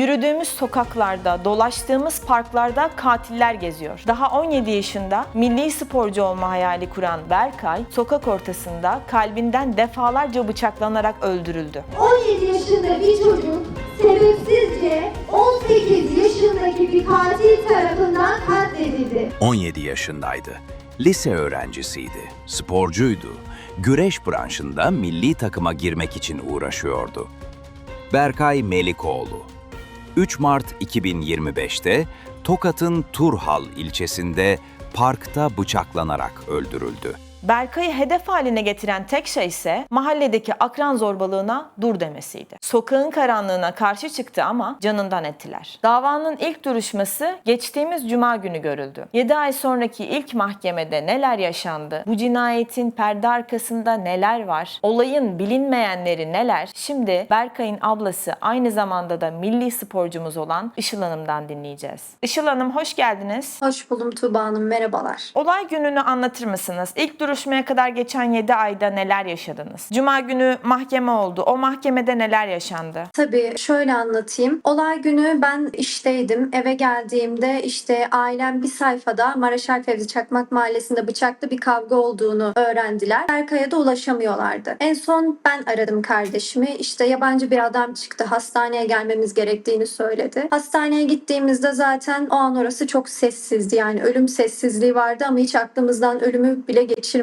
Yürüdüğümüz sokaklarda, dolaştığımız parklarda katiller geziyor. Daha 17 yaşında milli sporcu olma hayali kuran Berkay, sokak ortasında kalbinden defalarca bıçaklanarak öldürüldü. 17 yaşında bir çocuk sebepsizce 18 yaşındaki bir katil tarafından katledildi. 17 yaşındaydı. Lise öğrencisiydi. Sporcuydu. Güreş branşında milli takıma girmek için uğraşıyordu. Berkay Melikoğlu 3 Mart 2025'te Tokat'ın Turhal ilçesinde parkta bıçaklanarak öldürüldü. Berkay'ı hedef haline getiren tek şey ise mahalledeki akran zorbalığına dur demesiydi. Sokağın karanlığına karşı çıktı ama canından ettiler. Davanın ilk duruşması geçtiğimiz cuma günü görüldü. 7 ay sonraki ilk mahkemede neler yaşandı? Bu cinayetin perde arkasında neler var? Olayın bilinmeyenleri neler? Şimdi Berkay'ın ablası aynı zamanda da milli sporcumuz olan Işıl Hanım'dan dinleyeceğiz. Işıl Hanım hoş geldiniz. Hoş buldum Tuğba Hanım, merhabalar. Olay gününü anlatır mısınız? İlk duruşmaya kadar geçen 7 ayda neler yaşadınız? Cuma günü mahkeme oldu. O mahkemede neler yaşandı? Tabii şöyle anlatayım. Olay günü ben işteydim. Eve geldiğimde işte ailem bir sayfada Maraşal Fevzi Çakmak Mahallesi'nde bıçaklı bir kavga olduğunu öğrendiler. Berkay'a da ulaşamıyorlardı. En son ben aradım kardeşimi. İşte yabancı bir adam çıktı. Hastaneye gelmemiz gerektiğini söyledi. Hastaneye gittiğimizde zaten o an orası çok sessizdi. Yani ölüm sessizliği vardı ama hiç aklımızdan ölümü bile geçirmedik.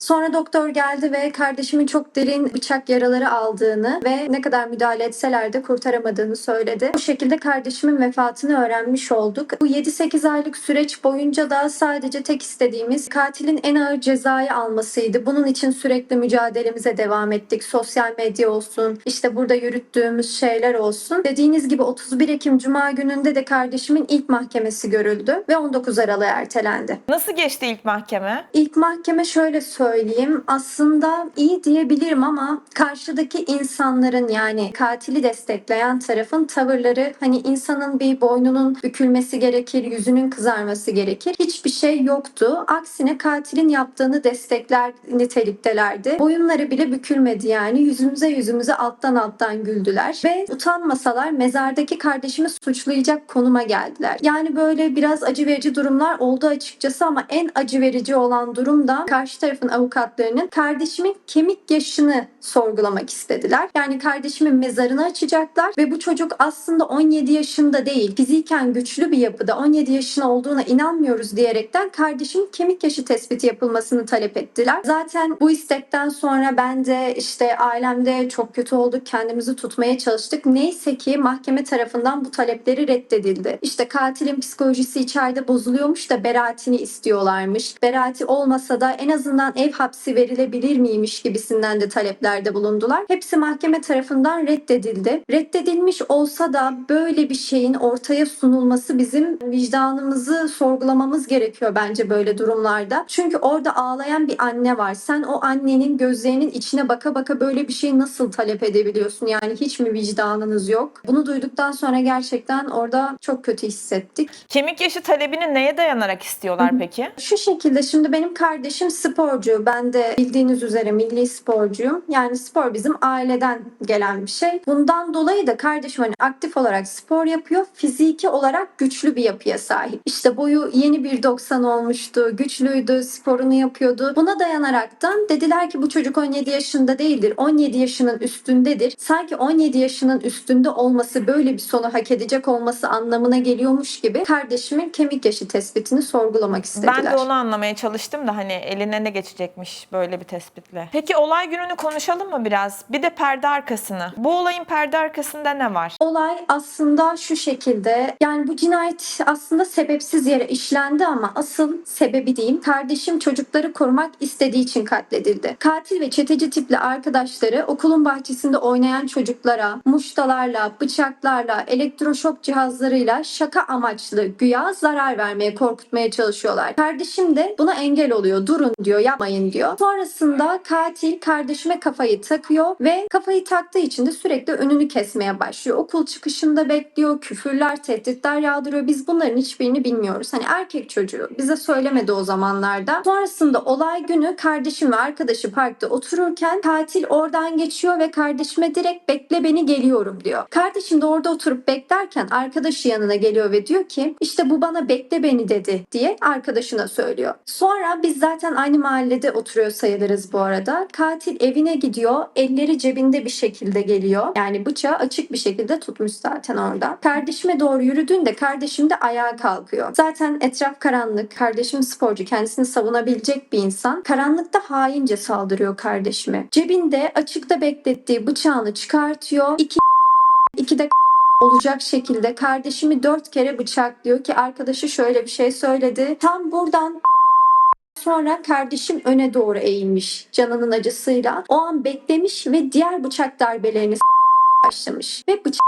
Sonra doktor geldi ve kardeşimin çok derin bıçak yaraları aldığını ve ne kadar müdahale etseler de kurtaramadığını söyledi. Bu şekilde kardeşimin vefatını öğrenmiş olduk. Bu 7-8 aylık süreç boyunca da sadece tek istediğimiz katilin en ağır cezayı almasıydı. Bunun için sürekli mücadelemize devam ettik. Sosyal medya olsun, işte burada yürüttüğümüz şeyler olsun. Dediğiniz gibi 31 Ekim Cuma gününde de kardeşimin ilk mahkemesi görüldü ve 19 Aralık'a ertelendi. Nasıl geçti ilk mahkeme? İlk mahkeme şöyle söyleyeyim. Aslında iyi diyebilirim ama karşıdaki insanların yani katili destekleyen tarafın tavırları hani insanın bir boynunun bükülmesi gerekir, yüzünün kızarması gerekir. Hiçbir şey yoktu. Aksine katilin yaptığını destekler niteliktelerdi. Boyunları bile bükülmedi yani. Yüzümüze yüzümüze alttan alttan güldüler ve utanmasalar mezardaki kardeşimi suçlayacak konuma geldiler. Yani böyle biraz acı verici durumlar oldu açıkçası ama en acı verici olan durum da karşı tarafın avukatlarının kardeşimin kemik yaşını sorgulamak istediler. Yani kardeşimin mezarını açacaklar ve bu çocuk aslında 17 yaşında değil, fiziken güçlü bir yapıda 17 yaşında olduğuna inanmıyoruz diyerekten kardeşimin kemik yaşı tespiti yapılmasını talep ettiler. Zaten bu istekten sonra ben de işte ailemde çok kötü olduk, kendimizi tutmaya çalıştık. Neyse ki mahkeme tarafından bu talepleri reddedildi. İşte katilin psikolojisi içeride bozuluyormuş da beraatini istiyorlarmış. Beraati olmasa da en azından ev hapsi verilebilir miymiş gibisinden de taleplerde bulundular. Hepsi mahkeme tarafından reddedildi. Reddedilmiş olsa da böyle bir şeyin ortaya sunulması bizim vicdanımızı sorgulamamız gerekiyor bence böyle durumlarda. Çünkü orada ağlayan bir anne var. Sen o annenin gözlerinin içine baka baka böyle bir şeyi nasıl talep edebiliyorsun? Yani hiç mi vicdanınız yok? Bunu duyduktan sonra gerçekten orada çok kötü hissettik. Kemik yaşı talebini neye dayanarak istiyorlar peki? Şu şekilde şimdi benim kardeşim sporcu. Ben de bildiğiniz üzere milli sporcuyum. Yani spor bizim aileden gelen bir şey. Bundan dolayı da kardeşim hani aktif olarak spor yapıyor. Fiziki olarak güçlü bir yapıya sahip. İşte boyu yeni bir 90 olmuştu. Güçlüydü, sporunu yapıyordu. Buna dayanaraktan dediler ki bu çocuk 17 yaşında değildir. 17 yaşının üstündedir. Sanki 17 yaşının üstünde olması böyle bir sonu hak edecek olması anlamına geliyormuş gibi kardeşimin kemik yaşı tespitini sorgulamak istediler. Ben de onu anlamaya çalıştım da hani eline ne geçecekmiş böyle bir tespitle. Peki olay gününü konuşalım mı biraz? Bir de perde arkasını. Bu olayın perde arkasında ne var? Olay aslında şu şekilde yani bu cinayet aslında sebepsiz yere işlendi ama asıl sebebi diyeyim kardeşim çocukları korumak istediği için katledildi. Katil ve çeteci tipli arkadaşları okulun bahçesinde oynayan çocuklara muştalarla, bıçaklarla, elektroşok cihazlarıyla şaka amaçlı güya zarar vermeye, korkutmaya çalışıyorlar. Kardeşim de buna engel oluyor. Durun diyor yapmayın diyor. Sonrasında katil kardeşime kafayı takıyor ve kafayı taktığı için de sürekli önünü kesmeye başlıyor. Okul çıkışında bekliyor, küfürler, tehditler yağdırıyor. Biz bunların hiçbirini bilmiyoruz. Hani erkek çocuğu bize söylemedi o zamanlarda. Sonrasında olay günü kardeşim ve arkadaşı parkta otururken katil oradan geçiyor ve kardeşime direkt bekle beni geliyorum diyor. Kardeşim de orada oturup beklerken arkadaşı yanına geliyor ve diyor ki işte bu bana bekle beni dedi diye arkadaşına söylüyor. Sonra biz zaten aynı mahallede oturuyor sayılırız bu arada. Katil evine gidiyor. Elleri cebinde bir şekilde geliyor. Yani bıçağı açık bir şekilde tutmuş zaten orada. Kardeşime doğru yürüdüğünde kardeşim de ayağa kalkıyor. Zaten etraf karanlık. Kardeşim sporcu. Kendisini savunabilecek bir insan. Karanlıkta haince saldırıyor kardeşime. Cebinde açıkta beklettiği bıçağını çıkartıyor. İki, iki de olacak şekilde kardeşimi dört kere bıçaklıyor ki arkadaşı şöyle bir şey söyledi. Tam buradan Sonra kardeşim öne doğru eğilmiş canının acısıyla. O an beklemiş ve diğer bıçak darbelerini başlamış. Ve bıçak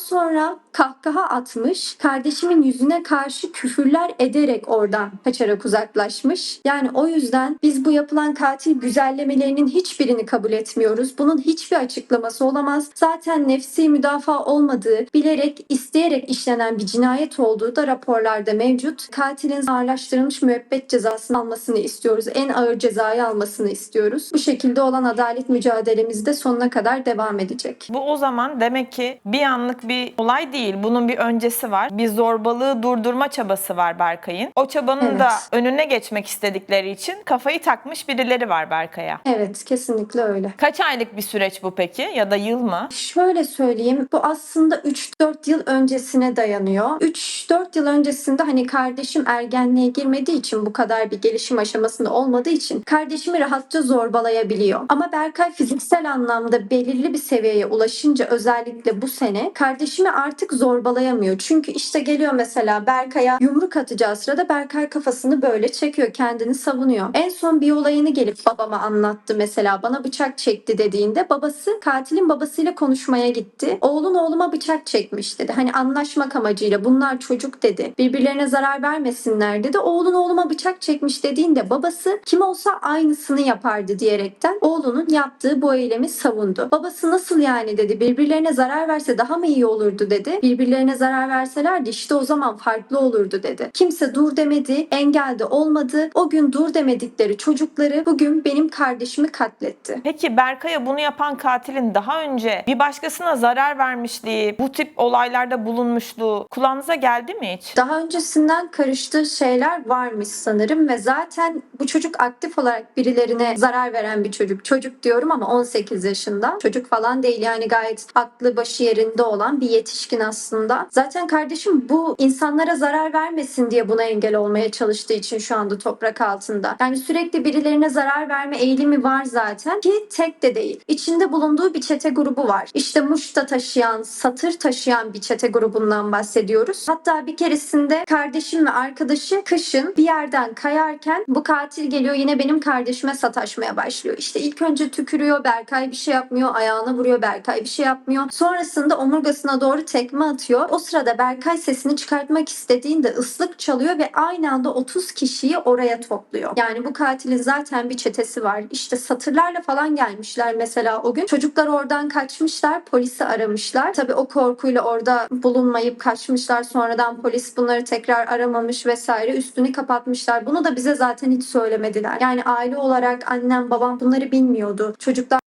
sonra kahkaha atmış. Kardeşimin yüzüne karşı küfürler ederek oradan kaçarak uzaklaşmış. Yani o yüzden biz bu yapılan katil güzellemelerinin hiçbirini kabul etmiyoruz. Bunun hiçbir açıklaması olamaz. Zaten nefsi müdafaa olmadığı, bilerek, isteyerek işlenen bir cinayet olduğu da raporlarda mevcut. Katilin ağırlaştırılmış müebbet cezasını almasını istiyoruz. En ağır cezayı almasını istiyoruz. Bu şekilde olan adalet mücadelemiz de sonuna kadar devam edecek. Bu o zaman demek ki bir anlık bir olay değil. Bunun bir öncesi var. Bir zorbalığı durdurma çabası var Berkay'ın. O çabanın Evet. da önüne geçmek istedikleri için kafayı takmış birileri var Berkay'a. Evet, kesinlikle öyle. Kaç aylık bir süreç bu peki? Ya da yıl mı? Şöyle söyleyeyim. Bu aslında 3-4 yıl öncesine dayanıyor. 3-4 yıl öncesinde hani kardeşim ergenliğe girmediği için bu kadar bir gelişim aşamasında olmadığı için kardeşimi rahatça zorbalayabiliyor. Ama Berkay fiziksel anlamda belirli bir seviyeye ulaşınca özellikle bu sene kardeşimi artık zorbalayamıyor. Çünkü işte geliyor mesela Berkay'a yumruk atacağı sırada Berkay kafasını böyle çekiyor. Kendini savunuyor. En son bir olayını gelip babama anlattı mesela. Bana bıçak çekti dediğinde babası katilin babasıyla konuşmaya gitti. Oğlun oğluma bıçak çekmiş dedi. Hani anlaşmak amacıyla bunlar çocuk dedi. Birbirlerine zarar vermesinler dedi. Oğlun oğluma bıçak çekmiş dediğinde babası kim olsa aynısını yapardı diyerekten oğlunun yaptığı bu eylemi savundu. Babası nasıl yani dedi. Birbirlerine zarar verse daha mı iyi olurdu dedi. Birbirlerine zarar verselerdi işte o zaman farklı olurdu dedi. Kimse dur demedi, engel de olmadı. O gün dur demedikleri çocukları bugün benim kardeşimi katletti. Peki Berkay'a bunu yapan katilin daha önce bir başkasına zarar vermişliği, bu tip olaylarda bulunmuşluğu kulağınıza geldi mi hiç? Daha öncesinden karıştığı şeyler varmış sanırım ve zaten bu çocuk aktif olarak birilerine zarar veren bir çocuk. Çocuk diyorum ama 18 yaşında. Çocuk falan değil yani gayet aklı başı yerinde olan bir yetişkin aslında. Zaten kardeşim bu insanlara zarar vermesin diye buna engel olmaya çalıştığı için şu anda toprak altında. Yani sürekli birilerine zarar verme eğilimi var zaten ki tek de değil. İçinde bulunduğu bir çete grubu var. İşte muşta taşıyan, satır taşıyan bir çete grubundan bahsediyoruz. Hatta bir keresinde kardeşim ve arkadaşı kışın bir yerden kayarken bu katil geliyor yine benim kardeşime sataşmaya başlıyor. İşte ilk önce tükürüyor, Berkay bir şey yapmıyor, ayağına vuruyor, Berkay bir şey yapmıyor. Sonrasında omurgasına doğru tekme atıyor. O sırada Berkay sesini çıkartmak istediğinde ıslık çalıyor ve aynı anda 30 kişiyi oraya topluyor. Yani bu katilin zaten bir çetesi var. İşte satırlarla falan gelmişler mesela o gün. Çocuklar oradan kaçmışlar, polisi aramışlar. Tabii o korkuyla orada bulunmayıp kaçmışlar. Sonradan polis bunları tekrar aramamış vesaire. Üstünü kapatmışlar. Bunu da bize zaten hiç söylemediler. Yani aile olarak annem babam bunları bilmiyordu. Çocuklar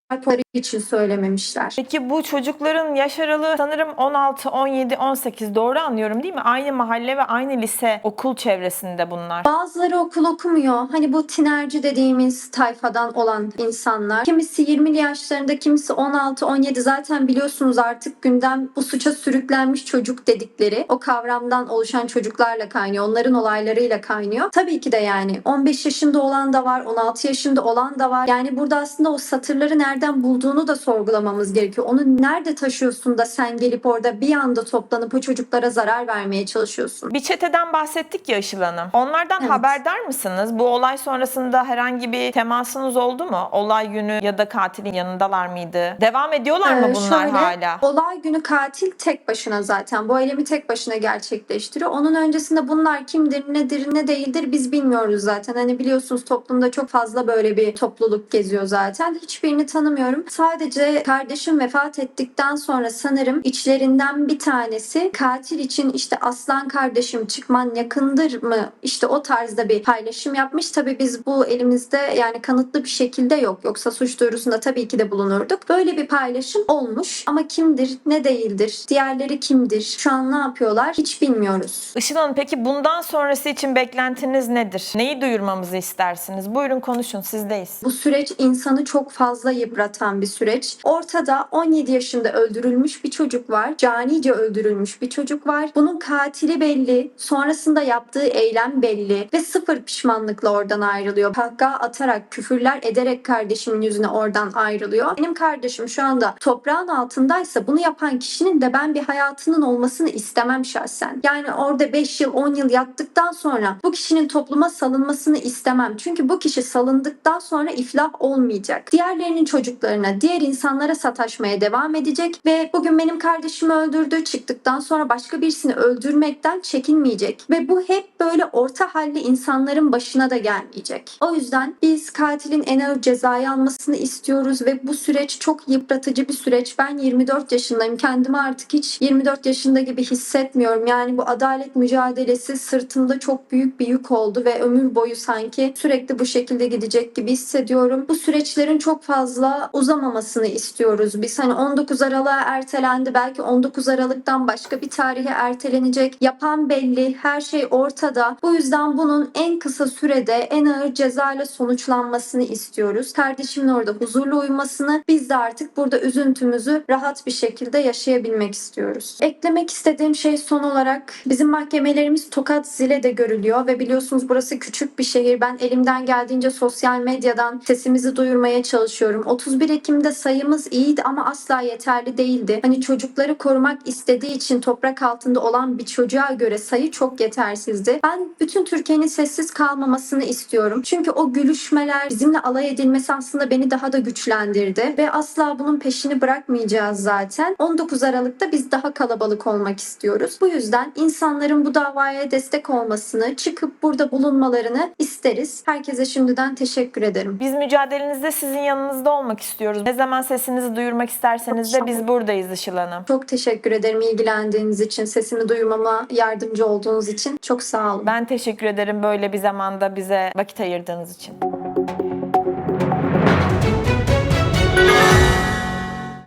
için söylememişler. Peki bu çocukların yaş aralığı sanırım 16, 17, 18 doğru anlıyorum değil mi? Aynı mahalle ve aynı lise okul çevresinde bunlar. Bazıları okul okumuyor. Hani bu tinerci dediğimiz tayfadan olan insanlar. Kimisi 20'li yaşlarında, kimisi 16, 17. Zaten biliyorsunuz artık gündem bu suça sürüklenmiş çocuk dedikleri o kavramdan oluşan çocuklarla kaynıyor. Onların olaylarıyla kaynıyor. Tabii ki de yani 15 yaşında olan da var, 16 yaşında olan da var. Yani burada aslında o satırları nereden bulduğunu da sorgulamamız gerekiyor. Onu nerede taşıyorsun da sen gelip gelip orada bir anda toplanıp o çocuklara zarar vermeye çalışıyorsun. Bir çeteden bahsettik ya Işıl Hanım. Onlardan Evet. haberdar mısınız? Bu olay sonrasında herhangi bir temasınız oldu mu? Olay günü ya da katilin yanındalar mıydı? Devam ediyorlar mı Ee, bunlar şöyle, hala? Olay günü katil tek başına zaten. Bu eylemi tek başına gerçekleştiriyor. Onun öncesinde bunlar kimdir, nedir, ne değildir biz bilmiyoruz zaten. Hani biliyorsunuz toplumda çok fazla böyle bir topluluk geziyor zaten. Hiçbirini tanımıyorum. Sadece kardeşim vefat ettikten sonra sanırım içlerinden bir tanesi katil için işte aslan kardeşim çıkman yakındır mı? İşte o tarzda bir paylaşım yapmış. Tabii biz bu elimizde yani kanıtlı bir şekilde yok. Yoksa suç duyurusunda tabii ki de bulunurduk. Böyle bir paylaşım olmuş ama kimdir, ne değildir, diğerleri kimdir, şu an ne yapıyorlar hiç bilmiyoruz. Işıl Hanım peki bundan sonrası için beklentiniz nedir? Neyi duyurmamızı istersiniz? Buyurun konuşun sizdeyiz. Bu süreç insanı çok fazla yıpratan bir süreç. Ortada 17 yaşında öldürülmüş bir çocuk var. Canice öldürülmüş bir çocuk var. Bunun katili belli. Sonrasında yaptığı eylem belli. Ve sıfır pişmanlıkla oradan ayrılıyor. Kahkaha atarak, küfürler ederek kardeşimin yüzüne oradan ayrılıyor. Benim kardeşim şu anda toprağın altındaysa bunu yapan kişinin de ben bir hayatının olmasını istemem şahsen. Yani orada 5 yıl 10 yıl yattıktan sonra bu kişinin topluma salınmasını istemem. Çünkü bu kişi salındıktan sonra iflah olmayacak. Diğerlerinin çocuklarına, diğer insanlara sataşmaya devam edecek ve bugün benim kardeşimi öldürdü. Çıktıktan sonra başka birisini öldürmekten çekinmeyecek. Ve bu hep böyle orta halli insanların başına da gelmeyecek. O yüzden biz katilin en ağır cezayı almasını istiyoruz ve bu süreç çok yıpratıcı bir süreç. Ben 24 yaşındayım. Kendimi artık hiç 24 yaşında gibi hissetmiyorum. Yani bu adalet mücadelesi sırtımda çok büyük bir yük oldu ve ömür boyu sanki sürekli bu şekilde gidecek gibi hissediyorum. Bu süreçlerin çok fazla uzamamasını istiyoruz. Biz hani 19 Aralık'a ertelendi. Belki 19 Aralık'tan başka bir tarihe ertelenecek. Yapan belli. Her şey ortada. Bu yüzden bunun en kısa sürede en ağır cezayla sonuçlanmasını istiyoruz. Kardeşimin orada huzurlu uyumasını biz de artık burada üzüntümüzü rahat bir şekilde yaşayabilmek istiyoruz. Eklemek istediğim şey son olarak bizim mahkemelerimiz Tokat Zile'de görülüyor ve biliyorsunuz burası küçük bir şehir. Ben elimden geldiğince sosyal medyadan sesimizi duyurmaya çalışıyorum. 31 Ekim'de sayımız iyiydi ama asla yeterli değildi. Hani çocukları korumak istediği için toprak altında olan bir çocuğa göre sayı çok yetersizdi. Ben bütün Türkiye'nin sessiz kalmamasını istiyorum. Çünkü o gülüşmeler, bizimle alay edilmesi aslında beni daha da güçlendirdi ve asla bunun peşini bırakmayacağız zaten. 19 Aralık'ta biz daha kalabalık olmak istiyoruz. Bu yüzden insanların bu davaya destek olmasını, çıkıp burada bulunmalarını isteriz. Herkese şimdiden teşekkür ederim. Biz mücadelenizde sizin yanınızda olmak istiyoruz. Ne zaman sesinizi duyurmak isterseniz de biz buradayız Işıl Hanım. Çok teşekkür ederim ilgilendiğiniz için, sesimi duyurmama yardımcı olduğunuz için. Çok sağ olun. Ben teşekkür ederim böyle bir zamanda bize vakit ayırdığınız için.